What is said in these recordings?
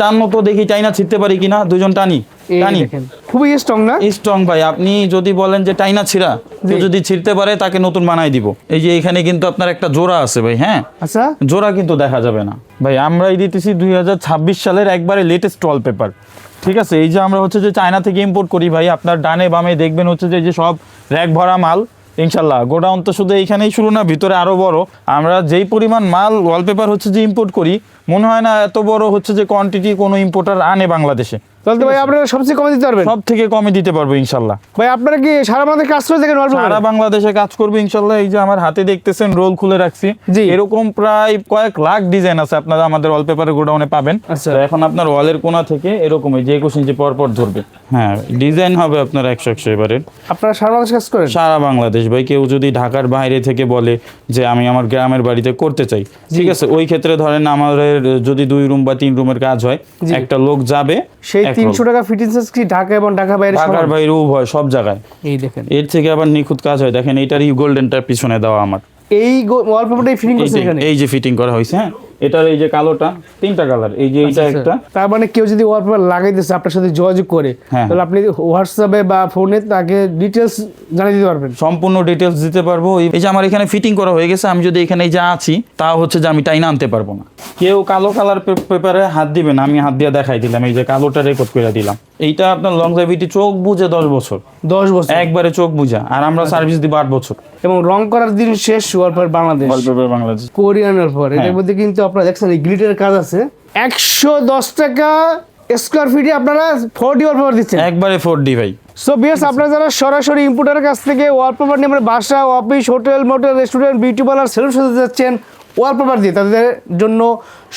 টান মতো দেখি টাইনা ছিটতে পারি কিনা দুজন টানি। টানি। খুবই স্ট্রং না? স্ট্রং ভাই আপনি যদি বলেন যে টাইনা ছিঁড়া কেউ যদি ছিঁড়তে পারে তাকে নতুন বানাই দিব। এই যে এখানে কিন্তু আপনার একটা জোড়া আছে ভাই হ্যাঁ? আচ্ছা। জোড়া কিন্তু দেখা যাবে না। ভাই আমরাই দিতেছি দুই সালের একবারে লেটেস্ট ওয়াল পেপার ঠিক আছে? এই যে আমরা হচ্ছে যে চায়না থেকে ইম্পোর্ট করি ভাই আপনার ডানে বামে দেখবেন হচ্ছে যে এই যে সব র্যাক ভরা মাল ইনশাল্লাহ। গোডাউন তো শুধু এইখানেই শুরু না ভিতরে আরও বড়। আমরা যেই পরিমাণ মাল ওয়ালপেপার হচ্ছে যে ইম্পোর্ট করি মনে হয় না এত বড় হচ্ছে যে কোয়ান্টিটি কোনো ইম্পোর্টার আনে বাংলাদেশে। তাহলে ভাই আপনারা সবচেয়ে কমে দিতে পারবেন। সব থেকে কমে দিতে পারব ইনশাল্লাহ। ভাই আপনারা কি সারা বাংলাদেশ কাজ করে থাকেন সারা বাংলাদেশে কাজ করব ইনশাল্লাহ। এই যে আমার হাতে দেখতেছেন রোল খুলে রাখছি। এরকম প্রায় কয়েক লাখ ডিজাইন আছে আপনারা আমাদের ওয়ালপেপারের গোডাউনে পাবেন। আচ্ছা। এখন আপনার ওয়ালের কোনা থেকে এরকম যে একুশ ইঞ্চি পর পর ধরবে। হ্যাঁ ডিজাইন হবে আপনার একশো একশো এবারের। আপনারা সারা বাংলাদেশ কাজ করেন? সারা বাংলাদেশ ভাই কেউ যদি ঢাকার বাইরে থেকে বলে যে আমি আমার গ্রামের বাড়িতে করতে চাই ঠিক আছে? ওই ক্ষেত্রে ধরেন আমাদের যদি দুই রুম বা তিন রুমের কাজ হয় একটা লোক যাবে সেই তিনশো। টাকা ফিটিংস কি ঢাকা এবং ঢাকা বাইরে ঢাকার বাইরে উভয় সব জায়গায়। এই দেখেন। এর থেকে আবার নিখুঁত কাজ হয়। দেখেন এইটারই গোল্ডেনটা পিছনে দেওয়া আমার। এই ওয়ালপেপারটাই ফিটিং এখানে? এই যে ফিটিং করা হয়েছে হ্যাঁ? এটার এই যে কালোটা তিনটা কালার এই যে এইটা আচ্ছা, একটা। তার মানে কেউ যদি ওয়ালপেপার লাগাইতেছে আপনার সাথে যোগাযোগ করে হ্যাঁ। তাহলে আপনি হোয়াটসঅ্যাপে বা ফোনে তাকে ডিটেলস জানিয়ে দিতে পারবেন। সম্পূর্ণ ডিটেলস দিতে পারব। এই যে আমার এখানে ফিটিং করা হয়ে গেছে আমি যদি এখানে যা আছি তা হচ্ছে যে আমি টাইনা আনতে পারব না। কেউ কালো কালার পেপারে হাত দিবে না আমি হাত দিয়ে দেখাই দিলাম এই যে কালোটা রেকর্ড করে দিলাম। এইটা আপনার লংজাইভিটি চোখ বুঝে দশ বছর। দশ বছর। একবারে চোখ বুঝা। আর আমরা সার্ভিস দিব আট বছর। এবং রং করার দিন শেষ ওয়ালপেপার বাংলাদেশ। ওয়ালপেপার বাংলাদেশ। কোরিয়ানের পর। এটার হ্যাঁ। মধ্যে কিন্তু আপনারা দেখছেন এই গ্লিটারের কাজ আছে। একশো দশ টাকা স্কোয়ার ফিটে আপনারা ফোরটি ওয়ালপেপার দিচ্ছেন। একবারে ফোর ডি ভাই। সো বিএস আপনারা যারা সরাসরি ইম্পোর্টারের কাছ থেকে ওয়ালপেপার নিয়ে আপনার বাসা office hotel motel restaurant beauty parlour saloon সাজাতে যাচ্ছেন ওয়ালপেপার দিয়ে তাদের জন্য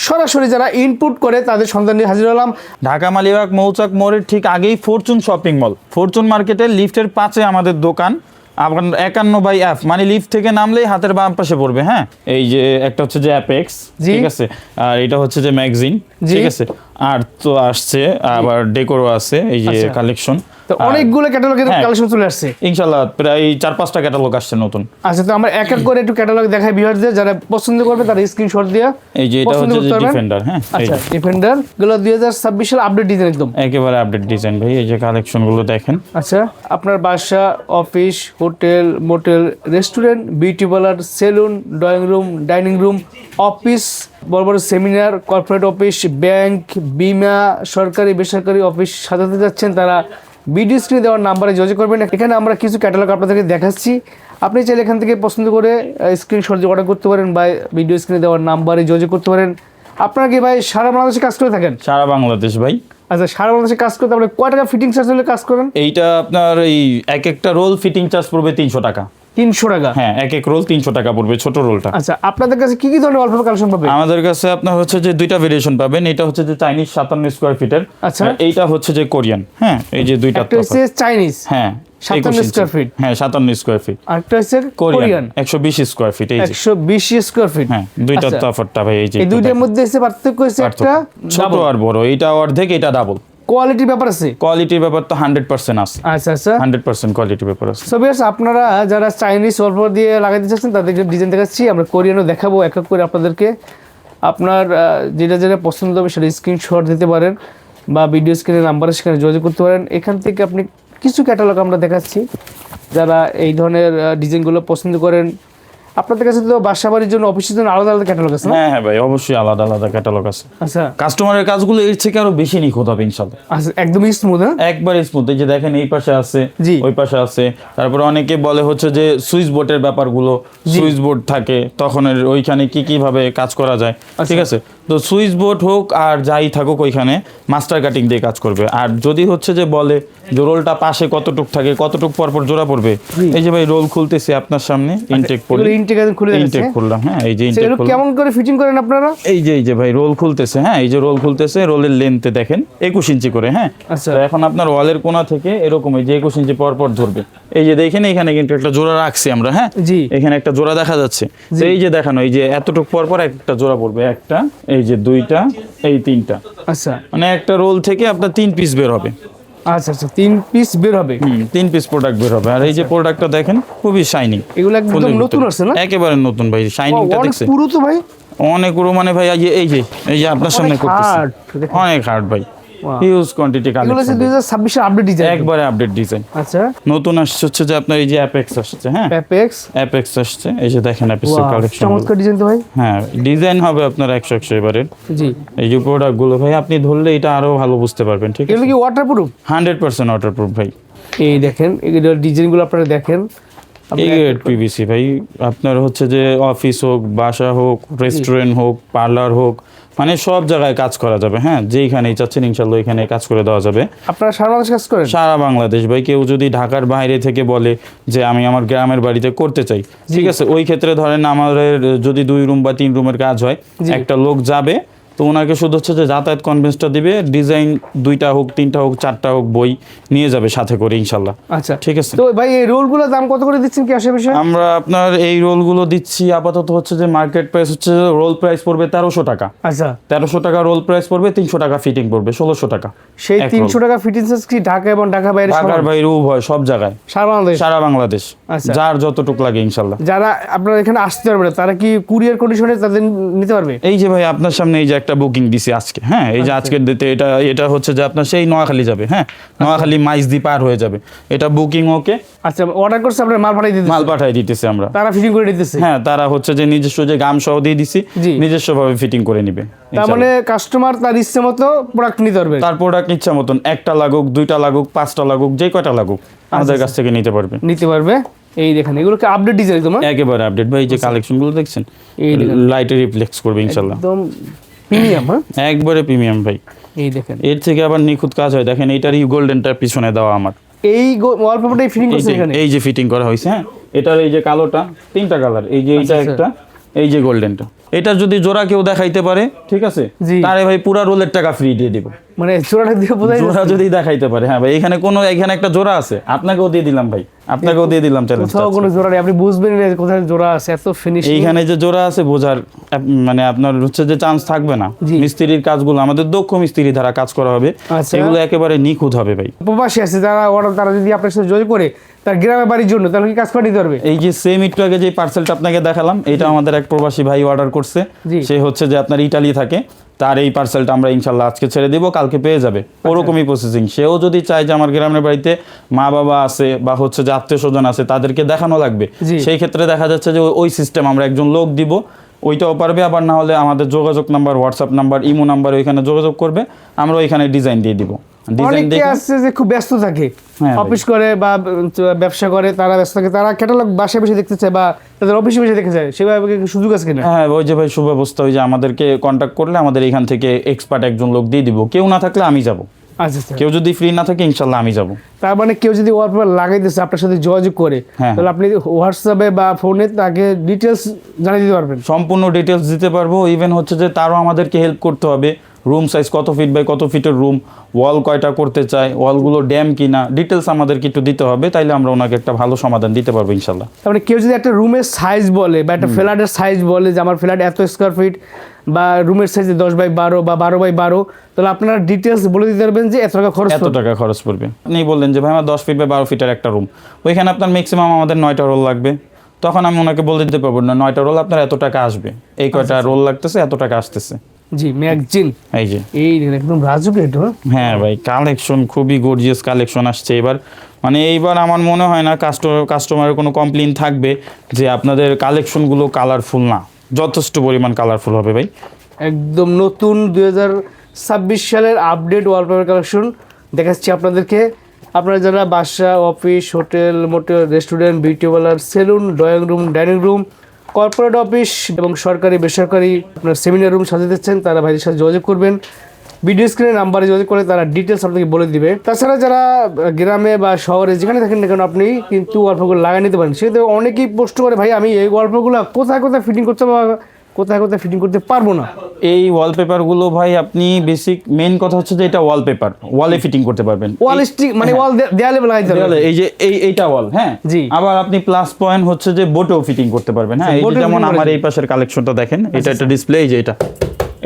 সরাসরি যারা ইনপুট করে তাদের সন্ধান নিয়ে হাজির হলাম। ঢাকা মালিবাগ মৌচাক মোড়ের ঠিক আগেই ফরচুন শপিং মল ফরচুন মার্কেটের লিফটের পাশে আমাদের দোকান। আবার একান্ন বাই অ্যাপ মানে লিফট থেকে নামলেই হাতের বাম পাশে পড়বে হ্যাঁ? এই যে একটা হচ্ছে যে অ্যাপেক্স ঠিক আছে? আর এটা হচ্ছে যে ম্যাগজিন ঠিক আছে? আর তো আসছে আবার ডেকোরও আছে এই যে আচ্ছা। কালেকশন তো অনেকগুলো ক্যাটালগের। কালেকশন চলে আসছে। ইনশাল্লাহ প্রায় চার পাঁচটা ক্যাটালগ আসছে নতুন। আচ্ছা তো আমরা এক এক করে একটু ক্যাটালগ দেখাই ভিউয়ারদের যারা পছন্দ করবে তারা স্ক্রিনশট দিয়ে এই যে এটা হচ্ছে। ডিফেন্ডার হ্যাঁ আচ্ছা ডিফেন্ডারগুলো দুই হাজার ছাব্বিশ সাল আপডেট ডিজাইন একদম। একেবারে আপডেট ডিজাইন ভাই এই যে কালেকশনগুলো দেখেন। আচ্ছা আপনার বাসা office hotel motel restaurant beauty parlour saloon drawing room dining room office বড় বড় সেমিনার কর্পোরেট অফিস ব্যাংক বিমা সরকারি বেসরকারি অফিস সাজাতে যাচ্ছেন তারা। ভিডিও স্ক্রিনে দেওয়ার নাম্বারে যোগাযোগ করবেন। এখানে আমরা কিছু ক্যাটালগ আপনাদেরকে দেখাচ্ছি। আপনি চাইলে এখান থেকে পছন্দ করে স্ক্রিনশট অর্ডার করতে পারেন বা ভিডিও স্ক্রিনে দেওয়ার নাম্বারে যোগাযোগ করতে পারেন। আপনারা কি ভাই সারা বাংলাদেশে কাজ করে থাকেন? সারা বাংলাদেশ ভাই। আচ্ছা সারা বাংলাদেশে কাজ করতে আপনি কয় টাকা ফিটিং চার্জ হলে কাজ করেন? এইটা আপনার এই এক একটা রোল ফিটিং চার্জ পড়বে তিনশো টাকা। তিনশো টাকা? হ্যাঁ এক এক রোল তিনশো টাকা পড়বে ছোট রোলটা। আচ্ছা আপনাদের কাছে কি কি ধরনের কালেকশন পাবে? আমাদের কাছে আপনার হচ্ছে যে দুইটা ভেরিয়েশন পাবেন এটা হচ্ছে যে চাইনিজ সাতান্ন স্কোয়ার ফিটের আচ্ছা। এইটা হচ্ছে যে কোরিয়ান হ্যাঁ এই যে দুইটা হচ্ছে চাইনিজ হ্যাঁ 57 21 ইঞ্চি। হ্যাঁ সাতান্ন স্কোয়ার ফিট আর একটা হচ্ছে কোরিয়ান একশো বিশ স্কোয়ার ফিট এই একশো বিশ স্কোয়ার ফিট হ্যাঁ তফাৎটা ভাই এই যে এই দুইটার মধ্যে এসে পার্থক্য হচ্ছে একটা ছোট আর বড় এটা অর্ধেক এটা ডাবল কোয়ালিটির ব্যাপার আছে? কোয়ালিটির ব্যাপার তো হান্ড্রেড পার্সেন্ট আছে। আচ্ছা আচ্ছা। হান্ড্রেড পার্সেন্ট কোয়ালিটির ব্যাপার আছে। সো বেশ আপনারা যারা চাইনিজ অল্প দিয়ে লাগাইতে চাচ্ছেন তাদেরকে ডিজাইন দেখাচ্ছি। আমরা কোরিয়ানও দেখাবো এক এক করে আপনাদেরকে। আপনার যেটা যেটা পছন্দ হবে সেটা স্ক্রিনশট দিতে পারেন বা ভিডিও স্ক্রিনের নাম্বারে সেখানে যোগাযোগ করতে পারেন। এখান থেকে আপনি কিছু ক্যাটালগ আমরা দেখাচ্ছি। যারা এই ধরনের ডিজাইনগুলো পছন্দ করেন আপনাদের কাছে তো বাসা বাড়ির জন্য অফিসের জন্য আলাদা আলাদা ক্যাটালগ আছে হ্যাঁ হ্যাঁ ভাই অবশ্যই আলাদা আলাদা ক্যাটালগ আছে। আচ্ছা। কাস্টমারের কাজগুলো এর থেকে আরও বেশি নিখুঁত হবে ইনশাল্লাহ আচ্ছা একদমই স্মুথ হ্যাঁ? একবারে স্মুথ এই যে দেখেন এই পাশে আছে। ওই পাশে আছে। তারপরে অনেকে বলে হচ্ছে যে সুইচ বোর্ডের ব্যাপারগুলো সুইচ বোর্ড থাকে তখন ওইখানে কি কি ভাবে কাজ করা যায় ঠিক আছে? তো সুইচ বোর্ড হোক আর যাই থাকুক ওইখানে মাস্টার কাটিং দিয়ে কাজ করবে। আর যদি হচ্ছে যে বলে যে রোলটা পাশে কতটুক থাকে কতটুক পর পর জোড়া পড়বে এই যে ভাই রোল খুলতেছি আপনার সামনে ইনটেক এগুলো পড়ে ইনটেক খুলে ইনটেক খুললাম হ্যাঁ এই যে ইনটেক খুললাম। কেমন করে ফিটিং করেন আপনারা? এই যে এই যে ভাই রোল খুলতেছে হ্যাঁ এই যে রোল খুলতেছে রোলের লেন্থে দেখেন একুশ ইঞ্চি করে হ্যাঁ। আচ্ছা। এখন আপনার ওয়ালের কোনা থেকে এরকম এই যে একুশ ইঞ্চি পর পর ধরবে। এই যে দেখেন এখানে কিন্তু একটা জোড়া রাখছি আমরা হ্যাঁ। জি। এখানে একটা জোড়া দেখা যাচ্ছে। তো এই যে দেখানো এই যে এতটুকু পর পর একটা জোড়া পড়বে একটা এই যে দুইটা এই তিনটা। আচ্ছা। মানে একটা রোল থেকে আপনার তিন পিস বের হবে। আচ্ছা আচ্ছা তিন পিস বের হবে? তিন পিস প্রোডাক্ট বের হবে। আর এই যে প্রোডাক্টটা দেখেন খুবই শাইনিং এগুলো একদম নতুন আসছে না? একেবারে নতুন ভাই শাইনিংটা অনেক পুরো তো ভাই? অনেক পুরো মানে ভাই এই যে এই যে এই যে আপনার সামনে অনেক করতেছি। অনেক হার্ড ভাই. Huge quantity collection update design একবারে আপডেট ডিজাইন আচ্ছা। নতুন আসছে হচ্ছে যে আপনার এই যে অ্যাপেক্স আসছে হ্যাঁ? অ্যাপেক্স অ্যাপেক্স আসছে এই যে দেখেন অ্যাপেক্সের কালেকশন চমৎকার ডিজাইন তো ভাই। হ্যাঁ ডিজাইন হবে আপনার একশো একশো এবারে জি। এই যে প্রোডাক্টগুলো ভাই আপনি ধরলে এটা আরও ভালো বুঝতে পারবেন ঠিক এগুলো আছে? কি ওয়াটারপ্রুফ হান্ড্রেড পার্সেন্ট ওয়াটারপ্রুফ ভাই। এই দেখেন এগুলো ডিজাইনগুলো আপনারা দেখেন। গ্রেড পিভিসি ভাই আপনার হচ্ছে যে অফিস হোক বাসা হোক রেস্টুরেন্ট হোক পার্লার হোক মানে সব জায়গায় কাজ করা যাবে হ্যাঁ? যেইখানেই চাচ্ছেন ইনশাল্লাহ এখানে কাজ করে দেওয়া যাবে। আপনারা সারা বাংলাদেশ কাজ করেন? সারা বাংলাদেশ ভাই কেউ যদি ঢাকার বাইরে থেকে বলে যে আমি আমার গ্রামের বাড়িতে করতে চাই। ঠিক আছে? ওই ক্ষেত্রে ধরেন আমাদের যদি দুই রুম বা তিন রুমের কাজ হয় একটা লোক যাবে তো ওনাকে শুধু হচ্ছে যে যাতায়াত কনভেন্সটা দিবে ডিজাইন দুইটা হোক তিনটা হোক চারটা হোক বই নিয়ে যাবে সাথে করে ইনশাল্লাহ। আচ্ছা। ঠিক আছে? তো ভাই এই রোলগুলোর দাম কত করে দিচ্ছেন কি আশেপাশে? আমরা আপনার এই রোলগুলো দিচ্ছি আপাতত হচ্ছে যে মার্কেট প্রাইস হচ্ছে রোল প্রাইস পড়বে তেরোশো টাকা। আচ্ছা। তেরোশো টাকা রোল প্রাইস পড়বে তিনশো টাকা ফিটিং পড়বে ষোলোশো টাকা। সেই তিনশো টাকা ফিটিংস কি ঢাকা এবং ঢাকা বাইরে ঢাকার বাইরে উভয় সব জায়গায়। সারা বাংলাদেশ? সারা বাংলাদেশ। আচ্ছা। যার যতটুক লাগে ইনশাল্লাহ। যারা আপনারা এখানে আসতে পারবে তারা কি কুরিয়ার কন্ডিশনে তাদের নিতে পারবে? এই যে ভাই আপনার সামনে এই যে একটা বুকিং দিছি আজকে হ্যাঁ? এই যে আজকের দিতে এটা এটা হচ্ছে যে আপনার সেই নোয়াখালী যাবে হ্যাঁ? নোয়াখালী মাইজদি পার হয়ে যাবে। এটা বুকিং ওকে আচ্ছা অর্ডার করছে আপনার মাল পাঠিয়ে দিতে মাল পাঠাই দিতেছে আমরা। তারা ফিটিং করে দিতেছে। হ্যাঁ তারা হচ্ছে যে নিজস্ব যে গাম সহ দিয়ে দিছি নিজস্ব ভাবে ফিটিং করে নিবে তার মানে কাস্টমার তার ইচ্ছে মতো প্রোডাক্ট নিতে পারবে। তার প্রোডাক্ট ইচ্ছা মতন একটা লাগুক দুইটা লাগুক পাঁচটা লাগুক যে কয়টা লাগুক আমাদের কাছ থেকে নিতে পারবে। নিতে পারবে। এই দেখেন এগুলো কি আপডেট ডিজাইন তোমার একেবারে আপডেট ভাই এই যে কালেকশনগুলো দেখছেন? এই। লাইটে রিফ্লেক্স করবে ইনশাল্লাহ। একদম প্রিমিয়াম হ্যাঁ? একবারে প্রিমিয়াম ভাই। এই দেখেন। এর থেকে আবার নিখুঁত কাজ হয়। দেখেন এইটারই গোল্ডেনটা পিছনে দেওয়া আমার। এই ওয়ালপেপারটাই ফিটিং করছে এখানে? এই যে ফিটিং করা হয়েছে হ্যাঁ? এটার এই যে কালোটা তিনটা কালার এই যে এইটা আচ্ছা, একটা এই যে গোল্ডেনটা এটা যদি জোড়া কেউ দেখাইতে পারে ঠিক আছে। তারে ভাই পুরা রোলের টাকা ফ্রি দিয়ে দিব। মানে জোড়াটা দিয়ে বোঝাই জোড়া যদি দেখাইতে পারে হ্যাঁ ভাই এখানে কোনো এখানে একটা জোড়া আছে। আপনাকেও দিয়ে দিলাম ভাই আপনাকেও দিয়ে দিলাম চ্যালেঞ্জ কোথাও কোনো জোড়া নেই আপনি বুঝবেন না কোথায় জোড়া আছে এত ফিনিশিং এইখানে যে জোড়া আছে বোঝার মানে আপনার হচ্ছে যে চান্স থাকবে না। মিস্ত্রির কাজগুলো আমাদের দক্ষ মিস্ত্রি দ্বারা কাজ করা হবে। আচ্ছা। এগুলো একেবারে নিখুঁত হবে ভাই। প্রবাসী আছে যারা অর্ডার তারা যদি আপনার সাথে যোগ করে তার গ্রামের বাড়ির জন্য তাহলে কি কাজ নিতে পারবে? এই যে সেম একটু আগে যে পার্সেলটা আপনাকে দেখালাম এটা আমাদের এক প্রবাসী ভাই অর্ডার করছে। সে হচ্ছে যে আপনার ইটালি থাকে। তার এই পার্সেলটা আমরা ইনশাল্লাহ আজকে ছেড়ে দিব কালকে পেয়ে যাবে। আচ্ছা। ওরকমই প্রসেসিং সেও যদি চায় যে আমার গ্রামের বাড়িতে মা বাবা আছে বা হচ্ছে যে আত্মীয় স্বজন আছে তাদেরকে দেখানো লাগবে। সেই ক্ষেত্রে দেখা যাচ্ছে যে ওই সিস্টেম আমরা একজন লোক দিব ওইটাও পারবে আবার না হলে আমাদের যোগাযোগ number WhatsApp number imo number ওইখানে যোগাযোগ করবে আমরা ওইখানে ডিজাইন দিয়ে দিব। অনেকে আছে যে খুব ব্যস্ত থাকে। হ্যাঁ অফিস করে বা ব্যবসা করে তারা ব্যস্ত থাকে। তারা ক্যাটালগ বাসায় বসে দেখতে চায় বা তাদের অফিসে বসে দেখতে চায়। সেভাবে সুযোগ আছে কিনা? হ্যাঁ ওই যে ভাই সুব্যবস্থা ওই যে আমাদেরকে কন্ট্যাক্ট করলে আমাদের এখান থেকে এক্সপার্ট একজন লোক দিয়ে দিব। কেউ না থাকলে আমি যাব। আচ্ছা আচ্ছা। কেউ যদি ফ্রি না থাকে ইনশাল্লাহ আমি যাব। তার মানে কেউ যদি ওয়ালপেপার লাগাইতেছে আপনার সাথে যোগাযোগ করে হ্যাঁ। তাহলে আপনি হোয়াটসঅ্যাপে বা ফোনে তাকে ডিটেলস জানিয়ে দিতে পারবেন। সম্পূর্ণ ডিটেলস দিতে পারব। ইভেন হচ্ছে যে তারও আমাদেরকে হেল্প করতে হবে। রুম সাইজ কত ফিট বাই কত ফিটের রুম ওয়াল কয়টা করতে চায়? ওয়ালগুলো ড্যাম কিনা? ডিটেলস আমাদেরকে একটু দিতে হবে তাইলে আমরা ওনাকে একটা ভালো সমাধান দিতে পারব ইনশাল্লাহ তারপরে কেউ যদি একটা রুমের সাইজ বলে বা একটা ফ্ল্যাটের সাইজ বলে যে আমার ফ্ল্যাট এত স্কোয়ার ফিট বা রুমের সাইজ দশ বাই বারো বা বারো বাই বারো তাহলে আপনারা ডিটেলস বলে দিতে পারবেন যে এত টাকা খরচ এত টাকা খরচ পড়বে আপনি বললেন যে ভাই আমার দশ ফিট বা বারো ফিটের একটা রুম ওইখানে আপনার ম্যাক্সিমাম আমাদের নয়টা রোল লাগবে। তখন আমি ওনাকে বলে দিতে পারব না নয়টা রোল আপনার এত টাকা আসবে। এই কয়টা রোল লাগতেছে এত টাকা আসতেছে। জি ম্যাগজিন এই যে। এই একদম রাজুক এটা হ্যাঁ? ভাই কালেকশন খুবই গর্জিয়াস কালেকশন আসছে এবার। মানে এইবার আমার মনে হয় না কাস্টমার কাস্টমারের কোনো কমপ্লেন থাকবে যে আপনাদের কালেকশনগুলো কালারফুল না। যথেষ্ট পরিমাণ কালারফুল হবে ভাই। একদম নতুন দু হাজার ছাব্বিশ সালের আপডেট ওয়ালপেপার কালেকশন দেখাচ্ছি আপনাদেরকে। আপনারা যারা বাসা office hotel motel restaurant beauty parlour salon drawing room dining room corporate office এবং সরকারি, বেসরকারি আপনার সেমিনার রুম সাজাতে চান তারা ভাইদের সাথে যোগাযোগ করবেন। ভিডিও স্ক্রিনে নাম্বারে যোগাযোগ করে তারা ডিটেলস আপনাকে বলে দিবে। তাছাড়া যারা গ্রামে বা শহরে যেখানে থাকেন না কেন আপনি কিন্তু গল্পগুলো লাগিয়ে নিতে পারেন। সেক্ষেত্রে অনেকেই প্রশ্ন করে, ভাই, আমি এই গল্পগুলো কোথায় কোথায় ফিটিং করতে বা কোথায় কোথায় ফিটিং করতে পারব না। এই ওয়ালপেপারগুলো ভাই আপনি বেসিক মেইন কথা হচ্ছে যে এটা ওয়ালপেপার ওয়ালে ফিটিং করতে পারবেন। ওয়াল স্টিক মানে ওয়াল দেয়ালে লাগাইতে দেয়ালে এই যে এই এইটা ওয়াল হ্যাঁ। জি। আবার আপনি প্লাস পয়েন্ট হচ্ছে যে বোটেও ফিটিং করতে পারবেন। হ্যাঁ এই যেমন আমার এই পাশের কালেকশনটা দেখেন এটা একটা ডিসপ্লে এই যে এটা।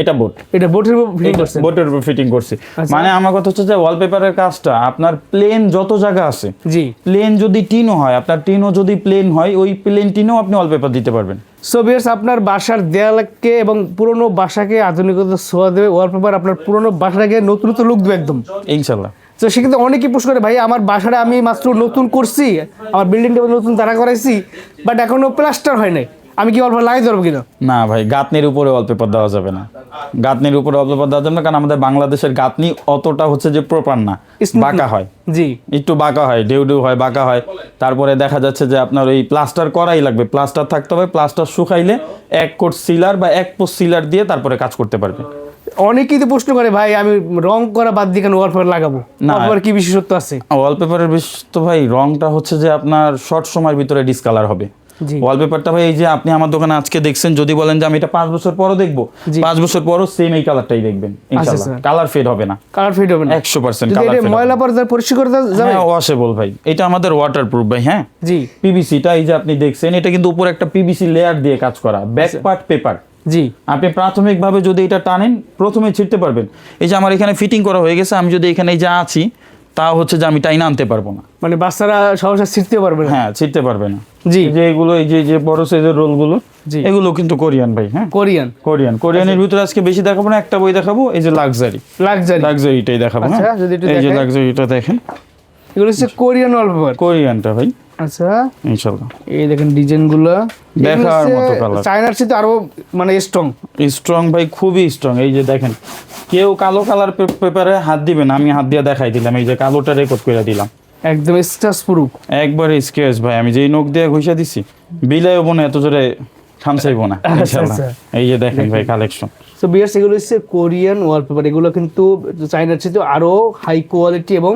এটা বোট এটা বোটের উপর ফিটিং করছেন। বোটের উপর ফিটিং করছি। আচ্ছা। মানে আমার কথা হচ্ছে যে ওয়ালপেপারের কাজটা আপনার প্লেন যত জায়গা আছে জি। প্লেন যদি টিনও হয় আপনার টিনও যদি প্লেন হয় ওই প্লেন টিনও আপনি ওয়ালপেপার দিতে পারবেন। সো বিয়ার্স আপনার বাসার দেয়ালকে এবং পুরনো বাসাকে আধুনিকতা ছোঁয়া দেবে। ওয়ালপেপার আপনার পুরনো বাসাটাকে নতুনত্ব লুক দেবে একদম। ইনশাল্লাহ। তো সেক্ষেত্রে অনেকেই প্রশ্ন করে ভাই আমার বাসাটা আমি মাত্র নতুন করছি আমার বিল্ডিংটা নতুন তারা করাইছি বাট এখনও প্লাস্টার হয় নাই। আমি কি অল্প লাগাই ধরবো কিনা? না ভাই গাঁতনির উপরে ওয়ালপেপার দেওয়া যাবে না। গাঁতনির উপরে ওয়ালপেপার দেওয়া যাবে না কারণ আমাদের বাংলাদেশের গাঁতনি অতটা হচ্ছে যে প্রপার না বাঁকা হয়। জি। একটু বাঁকা হয় ডেউ ডেউ হয় বাঁকা হয়। তারপরে দেখা যাচ্ছে যে আপনার ওই প্লাস্টার করাই লাগবে। প্লাস্টার থাকতে হবে প্লাস্টার শুকাইলে এক কোট সিলার বা এক পোস্ট সিলার দিয়ে তারপরে কাজ করতে পারবে। অনেকেই তো প্রশ্ন করে ভাই আমি রং করা বাদ দিয়ে কেন ওয়ালপেপার লাগাবো? না। ওয়ালপেপার কি বিশেষত্ব আছে? ওয়ালপেপারের বেশ তো ভাই রংটা হচ্ছে যে আপনার শর্ট সময়ের ভিতরে ডিসকালার হবে। ওয়ালপেপারটা ভাই এই যে আপনি আমার দোকানে আজকে দেখছেন যদি বলেন যে আমি এটা পাঁচ বছর পরও দেখব। পাঁচ বছর পরও সেম এই কালারটাই দেখবেন কালার ফেড হবে না। কালার ফিট হবে না। একশো পার্সেন্ট কালার ময়লা পর্দার পরিষ্কার করতে যাবে? হ্যাঁ ওয়াশেবল ভাই। এটা আমাদের ওয়াটার প্রুফ ভাই হ্যাঁ? জি। পিভিসিটা এই যে আপনি দেখছেন এটা কিন্তু উপরে একটা পিভিসি লেয়ার দিয়ে কাজ করা ব্যাক পার্ট পেপার জি। আপনি প্রাথমিকভাবে যদি এটা টানেন প্রথমে ছিটতে পারবেন। এই যে আমার এখানে ফিটিং করা হয়ে গেছে আমি যদি এখানে যে আছি তা হচ্ছে যে আমি টাইনা আনতে পারব না। মানে বাচ্চারা সহসা ছিটতে পারবে না? হ্যাঁ ছিটতে পারবে না। জি। যে এগুলো এই যে যে বড় সাইজের রোলগুলো জি। এগুলো কিন্তু কোরিয়ান ভাই হ্যাঁ? কোরিয়ান। কোরিয়ান। কোরিয়ানের ভিতরে আজকে বেশি দেখাবো না একটা বই দেখাবো এই যে লাক্সারি লাক্সারি লাক্সারিটাই দেখাবো আচ্ছা, হ্যাঁ যদি একটু এই যে লাক্সারিটা দেখেন। এগুলো হচ্ছে কোরিয়ান ওয়ালপেপার কোরিয়ানটা ভাই। আচ্ছা। ইনশাল্লাহ এই দেখেন ডিজাইনগুলো দেখার মতো colour। চায়নার সাথে আরও মানে স্ট্রং স্ট্রং ভাই খুবই স্ট্রং এই যে দেখেন কেউ কালো কালার পেপারে হাত দিবেন আমি হাত দিয়ে দেখাই দিলাম। এই যে কালোটা রেকর্ড করে দিলাম। একদম প্রুফ একবারে স্কেচ ভাই আমি যেই নখ দিয়ে ঘুষা দিছি বিলাইও বোনা এত জোরে খামসাইবো না ইনশাল্লাহ আচ্ছা। এই যে দেখেন ভাই কালেকশন বিয়ার্স এগুলো হচ্ছে কোরিয়ান ওয়ালপেপার এগুলো কিন্তু চায়নার সাথে আরও হাই কোয়ালিটি এবং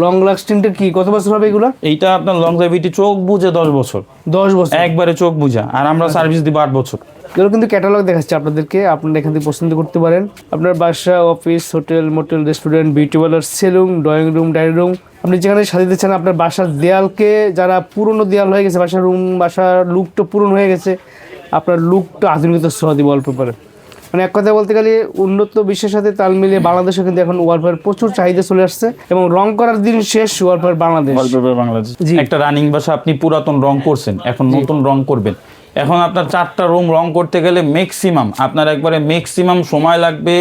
লং লাস্টিংটা কি? কত বছর হবে এগুলো? এইটা আপনার লংজাইভিটি চোখ বুঝে দশ বছর। দশ বছর। একবারে চোখ বুঝা। আর আমরা সার্ভিস দিব আট বছর। এগুলো কিন্তু ক্যাটালগ দেখাচ্ছে আপনাদেরকে। আপনারা এখান থেকে পছন্দ করতে পারেন। আপনার বাসা office hotel motel restaurant beauty parlour salon drawing room dining room আপনি যেখানে সাজাতে চান আপনার বাসার দেয়ালকে যারা পুরনো দেয়াল হয়ে গেছে বাসার রুম বাসার লুকটা পুরনো হয়ে গেছে আপনার লুকটা আধুনিকতা ছোঁয়া দিব ওয়ালপেপারে মানে এক কথা বলতে গেলে উন্নত বিশ্বের সাথে তাল মিলিয়ে বাংলাদেশে কিন্তু এখন ওয়ালপেপার প্রচুর চাহিদা চলে আসছে এবং রং করার দিন শেষ ওয়ালপেপার বাংলাদেশ। ওয়ালপেপার বাংলাদেশ। একটা রানিং বাসা আপনি পুরাতন রং করছেন এখন নতুন রং করবেন। এখন আপনার চারটা রুম রং করতে গেলে ম্যাক্সিমাম আপনার একবারে ম্যাক্সিমাম সময় লাগবে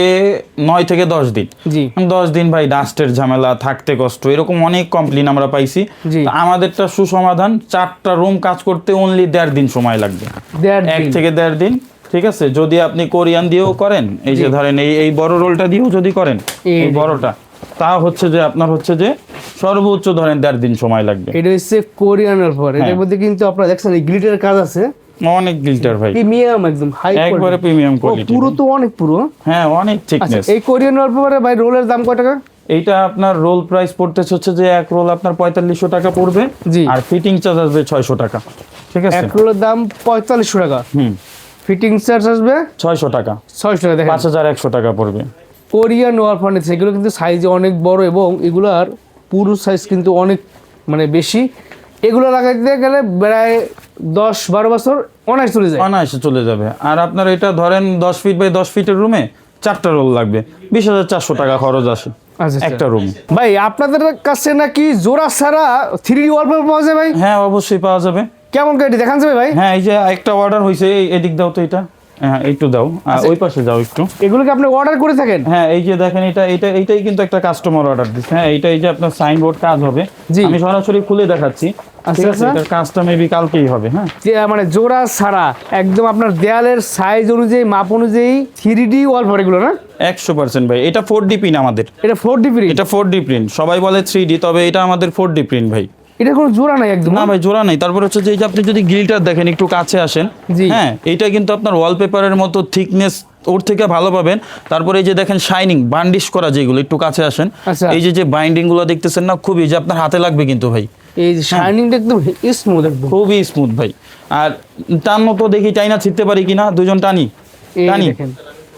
নয় থেকে দশ দিন। দশ দিন ভাই ডাস্টের ঝামেলা থাকতে কষ্ট এরকম অনেক কমপ্লেন আমরা পাইছি। আমাদেরটা সুসমাধান চারটা রুম কাজ করতে অনলি দেড় দিন সময় লাগবে। এক থেকে দেড় দিন ঠিক আছে? যদি আপনি কোরিয়ান দিয়েও করেন এই যে ধরেন এই এই বড় রোলটা দিয়েও যদি করেন এই বড়টা তা হচ্ছে যে আপনার হচ্ছে যে সর্বোচ্চ ধরেন দেড় দিন সময় লাগবে। এটা হচ্ছে কোরিয়ান ওয়ালপেপার এটার হ্যাঁ। মধ্যে কিন্তু আপনারা দেখছেন এই গ্লিটার কাজ আছে। অনেক গিল্টার ভাই। প্রিমিয়াম একদম হাই একবারে প্রিমিয়াম কোয়ালিটি পুরো তো অনেক পুরো। হ্যাঁ অনেক আচ্ছা থিকনেস এই কোরিয়ান ওয়ালপেপারে ভাই রোলের দাম কয় টাকা? এইটা আপনার রোল প্রাইস পড়তেছে হচ্ছে যে এক রোল আপনার পঁয়তাল্লিশশো টাকা পড়বে। আর ফিটিং চার্জ আসবে ছয়শো টাকা। ঠিক আছে? এক রোলের দাম পঁয়তাল্লিশশো টাকা। হুম। ফিটিং চার্জ আসবে? ছয়শো টাকা। ছয়শো টাকা পাঁচ হাজার একশো টাকা পড়বে। কোরিয়ান ওয়ার ফার্নিচার এগুলো কিন্তু সাইজে অনেক বড় এবং এগুলার পুরো সাইজ কিন্তু অনেক মানে বেশি। এগুলো লাগাইতে গেলে প্রায় দশ বারো বছর অনেক চলে যায়। অনায়াসে চলে যাবে। আর আপনার এটা ধরেন দশ ফিট বাই দশ ফিটের রুমে চারটা রোল লাগবে। বিশ হাজার চারশো টাকা খরচ আসে আচ্ছা একটা রুম ভাই আপনাদের কাছে নাকি জোড়া ছাড়া থ্রি ওয়ালপেপার পাওয়া যায় ভাই? হ্যাঁ অবশ্যই পাওয়া যাবে। কেমন গাড়ি দেখান যাবে ভাই। হ্যাঁ এই যে একটা অর্ডার হয়েছে এই- এদিক দাও তো এটা। হ্যাঁ একটু দাও। আর ওই পাশে যাও একটু। এগুলো কি আপনি অর্ডার করে থাকেন? হ্যাঁ এই যে দেখেন এটা এটা এইটাই কিন্তু একটা কাস্টমার অর্ডার দিচ্ছে হ্যাঁ এইটা এই যে আপনার সাইনবোর্ড কাজ হবে। আমি সরাসরি খুলে দেখাচ্ছি। আচ্ছা, ঠিক আছে আচ্ছা। এটার কাজটা মেবি কালকেই হবে হ্যাঁ। মানে জোড়া ছাড়া একদম আপনার দেয়ালের সাইজ অনুযায়ী মাপ অনুযায়ী থ্রি ডি ওয়ালপেপার এগুলো না? একশো পার্সেন্ট ভাই। এটা ফোর ডি প্রিন্ট আমাদের। এটা ফোর ডি প্রিন্ট এটা ফোর ডি প্রিন্ট সবাই বলে থ্রি ডি তবে এটা আমাদের ফোর ডি প্রিন্ট ভাই। এটা কোনো জোড়া নাই একদম না ভাই জোড়া নেই। তারপর হচ্ছে যে আপনি যদি গিলটার দেখেন একটু কাছে আসেন হ্যাঁ এটা কিন্তু আপনার ওয়ালপেপারের মতো থিকনেস ওর থেকে ভালো পাবেন। তারপরে এই যে দেখেন শাইনিং বান্ডিশ করা যেগুলো একটু কাছে আসেন। আচ্ছা। এই যে যে বাইন্ডিংগুলো দেখতেছেন না খুবই যে আপনার হাতে লাগবে কিন্তু ভাই। এই শাইনিংটা একদম স্মুথ একদম। খুবই স্মুথ ভাই। আর টান মতো দেখি চাইনা ছিটতে পারি কিনা? দুজন টানি। টানি। দেখেন।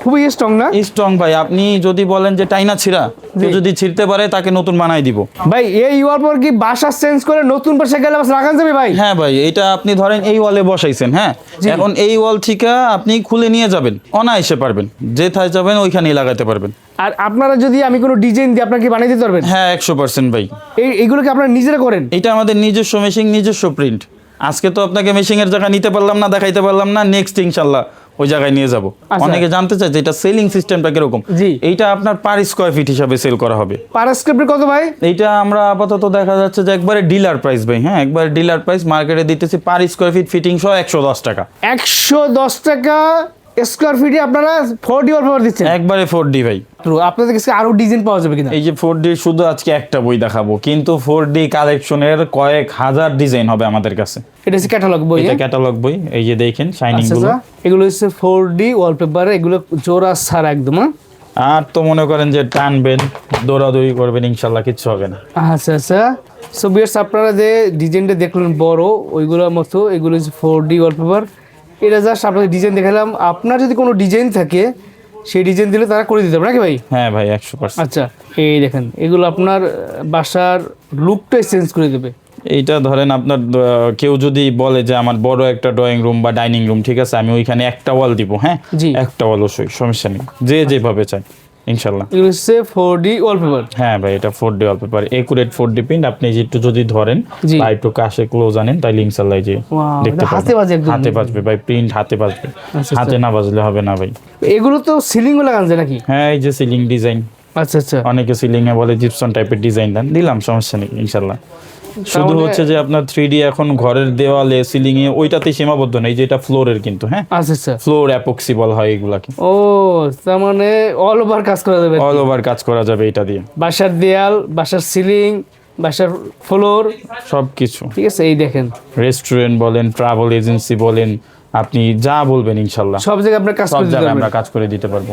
খুবই স্ট্রং না? স্ট্রং ভাই আপনি যদি বলেন যে টাইনা ছিঁড়া কেউ যদি ছিঁড়তে পারে তাকে নতুন বানাই দিব। ভাই এই ওয়ালপেপার কি বাসা চেঞ্জ করে নতুন বাসা গেলে বাস লাগান যাবে ভাই? হ্যাঁ ভাই এটা আপনি ধরেন এই ওয়ালে বসাইছেন হ্যাঁ? এখন এই ওয়াল থেকে আপনি খুলে নিয়ে যাবেন অনায়াসে পারবেন। যেথায় যাবেন ওইখানেই লাগাতে পারবেন। আর আপনারা যদি আমি কোনো ডিজাইন দিই আপনাকে বানিয়ে দিতে পারবেন? হ্যাঁ একশো পার্সেন্ট ভাই। এই এইগুলো কি আপনারা নিজেরা করেন? এটা আমাদের নিজস্ব মেশিন নিজস্ব প্রিন্ট আজকে তো আপনাকে মেশিং এর জায়গা নিতে পারলাম না দেখাইতে পারলাম না নেক্সট ইনশাল্লাহ। ওই জায়গায় নিয়ে যাব। আচ্ছা। অনেকে জানতে চায় যে এটা সেলিং সিস্টেমটা কীরকম। জি। এইটা আপনার পার স্কোয়ার ফিট হিসাবে সেল করা হবে। পার স্ক্রিপ্টের কত ভাই? এইটা আমরা আপাতত দেখা যাচ্ছে যে একবারে ডিলার প্রাইস ভাই হ্যাঁ? একবারে ডিলার প্রাইস মার্কেটে দিতেছি পার স্কোয়ার ফিট ফিটিং সহ একশো দশ টাকা। একশো দশ টাকা স্কোয়ার ফিটে আপনারা ফোর ডি পেপার দিচ্ছেন? একবারে ফোর ডি ভাই। আপনাদের কাছে আরও ডিজাইন পাওয়া যাবে কিনা? এই যে ফোর ডি শুধু আজকে একটা বই দেখাবো কিন্তু ফোর ডি কালেকশনের কয়েক হাজার ডিজাইন হবে আমাদের কাছে। এটা হচ্ছে ক্যাটালগ বই এটা? ক্যাটালগ বই এই যে দেখেন শাইনিং আচ্ছা গুলো। আচ্ছা। এগুলো হচ্ছে ফোর ডি ওয়ালপেপার এগুলো জোড়া ছাড়া একদম হ্যাঁ? আর তো মনে করেন যে টানবেন দৌড়াদৌড়ি করবেন ইনশাল্লাহ কিচ্ছু হবে না। আচ্ছা আচ্ছা। সো বিয়ার্স আপনারা যে ডিজাইনটা দেখলেন বড় ওইগুলোর মতো এগুলো হচ্ছে ফোর ডি ওয়ালপেপার এটা জাস্ট আপনাদের ডিজাইন দেখালাম। আপনার যদি কোনো ডিজাইন থাকে সেই ডিজাইন দিলে তারা করে দিতে পারে নাকি ভাই? হ্যাঁ ভাই একশো পার্সেন্ট আচ্ছা এই দেখেন এগুলো আপনার বাসার লুকটাই চেঞ্জ করে দেবে। এইটা ধরেন আপনার কেউ যদি বলে যে আমার বড় একটা ড্রয়িং রুম বা ডাইনিং রুম ঠিক আছে আমি ওইখানে একটা ওয়াল দিব হ্যাঁ। একটা ওয়াল অবশ্যই সমস্যা নেই যে যেভাবে চাই। ইনশাল্লাহ এগুলো ফোর ডি ওয়ালপেপার হ্যাঁ ভাই এটা four D wallpaper accurate four D print আপনি যে একটু যদি ধরেন বা একটু কাছে ক্লোজ আনেন তাহলে ইনশাল্লাহ যে দেখতে হাতে বাজে হাতে বাজবে ভাই প্রিন্ট হাতে বাজবে। আচ্ছা। হাতে না বাজলে হবে না ভাই। এগুলো তো সিলিং লাগান যায় নাকি? হ্যাঁ এই যে সিলিং ডিজাইন আচ্ছা আচ্ছা। অনেকে সিলিং এ বলে জিপসন টাইপের ডিজাইন দেন দিলাম সমস্যা নেই ইনশাল্লাহ শুধু হচ্ছে যে আপনার থ্রি এখন ঘরের দেওয়ালে সিলিং এ ওইটাতে সীমাবদ্ধ নেই যে এটা ফ্লোরের কিন্তু হ্যাঁ? আচ্ছা আচ্ছা। ফ্লোর অ্যাপক্সি বলা হয় এগুলাকে ও তার মানে অল ওভার কাজ করা যাবে। অল ওভার কাজ করা যাবে এটা দিয়ে। বাসার দেয়াল বাসার সিলিং বাসার ফ্লোর সব কিছু ঠিক আছে এই দেখেন। রেস্টুরেন্ট বলেন ট্রাভেল এজেন্সি বলেন আপনি যা বলবেন ইনশাল্লাহ। সব জায়গায় আপনার কাজ সব জায়গায় আমরা কাজ করে দিতে পারব।